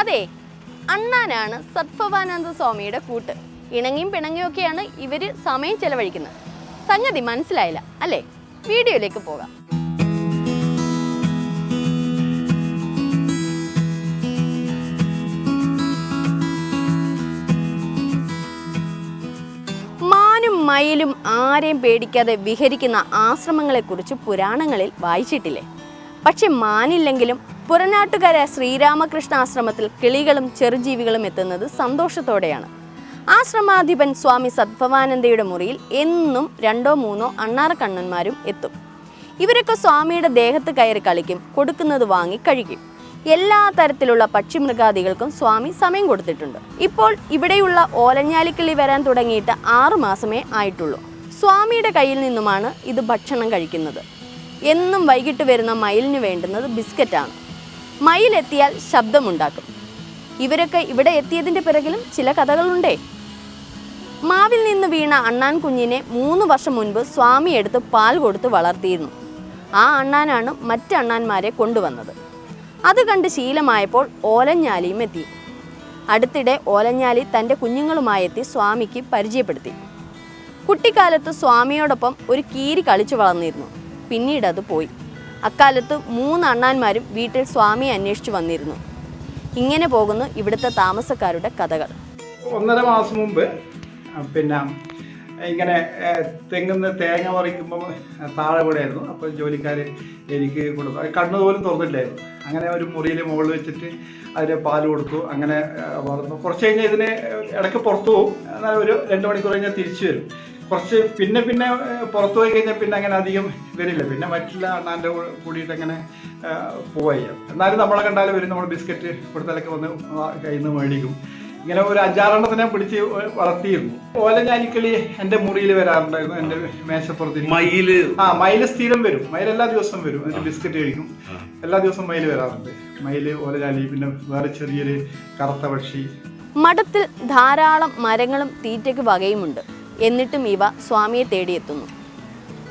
അതെ അണ്ണാനാണ് സത്ഭവാനന്ദ സ്വാമിയുടെ കൂട്ട്. ഇണങ്ങിയും പിണങ്ങിയും ഒക്കെയാണ് ഇവർ സമയം ചെലവഴിക്കുന്നത്. സംഗതി മനസ്സിലായില്ല അല്ലേ? വീഡിയോയിലേക്ക് പോകാം. മാനും മയിലും ആരെയും പേടിക്കാതെ വിഹരിക്കുന്ന ആശ്രമങ്ങളെക്കുറിച്ച് പുരാണങ്ങളിൽ വായിച്ചിട്ടില്ലേ? പക്ഷെ മാനില്ലെങ്കിലും പുറനാട്ടുകര ശ്രീരാമകൃഷ്ണ ആശ്രമത്തിൽ കിളികളും ചെറുജീവികളും എത്തുന്നത് സന്തോഷത്തോടെയാണ്. ആശ്രമാധിപൻ സ്വാമി സദ്ഭവാനന്ദയുടെ മുറിയിൽ എന്നും രണ്ടോ മൂന്നോ അണ്ണാറ കണ്ണന്മാരും എത്തും. ഇവരൊക്കെ സ്വാമിയുടെ ദേഹത്ത് കയറി കളിക്കും കൊടുക്കുന്നത് വാങ്ങി കഴിക്കും. എല്ലാ തരത്തിലുള്ള പക്ഷിമൃഗാദികൾക്കും സ്വാമി സമയം കൊടുത്തിട്ടുണ്ട്. ഇപ്പോൾ ഇവിടെയുള്ള ഓലഞ്ഞാലിക്കിളി വരാൻ തുടങ്ങിയിട്ട് ആറു മാസമേ ആയിട്ടുള്ളൂ. സ്വാമിയുടെ കയ്യിൽ നിന്നുമാണ് ഇത് ഭക്ഷണം കഴിക്കുന്നത്. എന്നും വൈകിട്ട് വരുന്ന മയിലിന് വേണ്ടുന്നത് ബിസ്ക്കറ്റാണ്. മയിലെത്തിയാൽ ശബ്ദമുണ്ടാക്കും. ഇവരൊക്കെ ഇവിടെ എത്തിയതിന്റെ പിറകിലും ചില കഥകളുണ്ടേ. മാവിൽ നിന്ന് വീണ അണ്ണാൻ കുഞ്ഞിനെ മൂന്ന് വർഷം മുൻപ് സ്വാമി എടുത്ത് പാൽ കൊടുത്ത് വളർത്തിയിരുന്നു. ആ അണ്ണാനാണ് മറ്റ് അണ്ണാന്മാരെ കൊണ്ടുവന്നത്. അത് കണ്ട് ശീലമായപ്പോൾ ഓലഞ്ഞാലിയും എത്തി. അടുത്തിടെ ഓലഞ്ഞാലി തന്റെ കുഞ്ഞുങ്ങളുമായി എത്തി സ്വാമിക്ക് പരിചയപ്പെടുത്തി. കുട്ടിക്കാലത്ത് സ്വാമിയോടൊപ്പം ഒരു കീരി കളിച്ചു വളർന്നിരുന്നു. പിന്നീട് അത് പോയി. അക്കാലത്ത് മൂന്ന് അണ്ണാന്മാരും വീട്ടിൽ സ്വാമിയെ അന്വേഷിച്ചു വന്നിരുന്നു. ഇങ്ങനെ പോകുന്നു ഇവിടുത്തെ താമസക്കാരുടെ കഥകൾ. ഒന്നര മാസം മുമ്പ് പിന്നെ ഇങ്ങനെ തെങ്ങുന്ന തേങ്ങ പറിക്കുമ്പോൾ താഴെ കൂടെയായിരുന്നു അപ്പോൾ ജോലിക്കാർ എനിക്ക് കൊടുത്തു. കണ്ണു പോലും തുറന്നില്ലായിരുന്നു. അങ്ങനെ ഒരു മുറിയിൽ മുകളിൽ വെച്ചിട്ട് അതിന് പാൽ കൊടുത്തു. അങ്ങനെ വളർന്നു. കുറച്ച് കഴിഞ്ഞാൽ ഇതിന് ഇടയ്ക്ക് പുറത്തു പോകും എന്നാൽ ഒരു രണ്ട് മണിക്കൂർ കഴിഞ്ഞാൽ തിരിച്ചു വരും. കുറച്ച് പിന്നെ പിന്നെ പുറത്തു പോയി കഴിഞ്ഞാൽ പിന്നെ അങ്ങനെ അധികം വരില്ല. പിന്നെ മറ്റുള്ള അണ്ണാന്റെ കൂടെ കൂടിയിട്ട് അങ്ങനെ പോവുക എന്നാലും നമ്മളെ കണ്ടാലും വരും. നമ്മൾ ബിസ്ക്കറ്റ് കൊടുത്താലൊക്കെ വന്ന് കയ്യിൽ നിന്ന് മേടിക്കും. ഇങ്ങനെ ഒരു അഞ്ചാറെണ്ണത്തിനെ പിടിച്ച് വളർത്തിയിരുന്നു. ഓലഞ്ഞാലിക്കളി എന്റെ മുറിയിൽ വരാറുണ്ടായിരുന്നു. എന്റെ മേശപ്പുറത്ത് മയിൽ. ആ മയിൽ സ്ഥിരം വരും. മയിൽ എല്ലാ ദിവസവും വരും. എന്നിട്ട് ബിസ്ക്കറ്റ് കഴിക്കും. എല്ലാ ദിവസവും മയിൽ വരാറുണ്ട്. മയിൽ ഓലഞ്ഞാലി പിന്നെ വേറെ ചെറിയൊരു കറുത്ത പക്ഷി. മഠത്തിൽ ധാരാളം മരങ്ങളും തീറ്റയ്ക്ക് വകയുമുണ്ട്. എന്നിട്ടും ഇവ സ്വാമിയെ തേടിയെത്തുന്നു.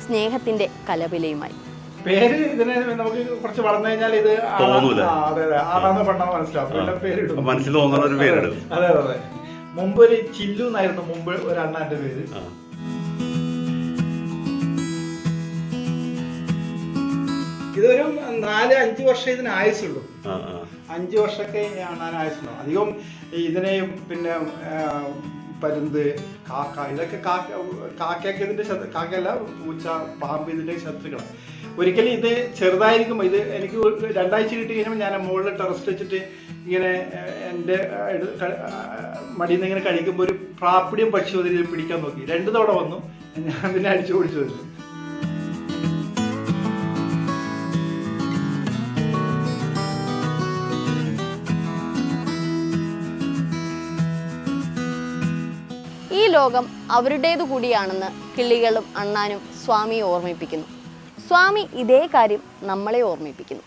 സ്നേഹത്തിന്റെ കലപിലയുമായി. പേര് ഇതിനെ നമുക്ക് കുറച്ച് വളർന്നു കഴിഞ്ഞാൽ ഇത് തോന്നൂല. ആ, അതെ അതെ. ആണാന്ന് പെണ്ണാന്ന് മനസ്സിലാവും. പേരിടും. മനസ്സിൽ തോന്നുന്ന ഒരു പേരിടും. അതെ അതെ അതെ. മുമ്പ് ഒരു ചില്ലു എന്നായിരുന്നു മുമ്പ് ഒരു അണ്ണാന്റെ പേര്. ഇതൊരു നാല് അഞ്ച് വർഷം ഇതിന് ആയുസുള്ളൂ അഞ്ചു വർഷമൊക്കെ അണ്ണാൻ ആയുസുള്ളൂ അധികം ഇതിനെ പിന്നെ പരുന്ത് കാക്ക ഇതൊക്കെ കാക്ക കാക്കയൊക്കെ ഇതിന്റെ ശത്രു കാക്കയല്ല പൂച്ച പാമ്പ് ഇതിന്റെ ശത്രുക്കളാണ് ഒരിക്കലും ഇത് ചെറുതായിരിക്കും ഇത് എനിക്ക് രണ്ടാഴ്ച കിട്ടി കഴിയുമ്പോൾ ഞാൻ മുകളിൽ ടെറസ്റ്റ് വെച്ചിട്ട് ഇങ്ങനെ എന്റെ മടിയിൽ നിന്ന് ഇങ്ങനെ കഴിക്കുമ്പോൾ ഒരു പ്രാപ്പിടിയും പക്ഷി പിടിക്കാൻ നോക്കി. രണ്ട് തവണ വന്നു ഞാൻ അതിനെ അടിച്ചു ഓടിച്ചു വന്നു. ലോകം അവരുടേതു കൂടിയാണെന്ന് കിളികളും അണ്ണാനും സ്വാമിയെ ഓർമ്മിപ്പിക്കുന്നു. സ്വാമി ഇതേ കാര്യം നമ്മളെ ഓർമ്മിപ്പിക്കുന്നു.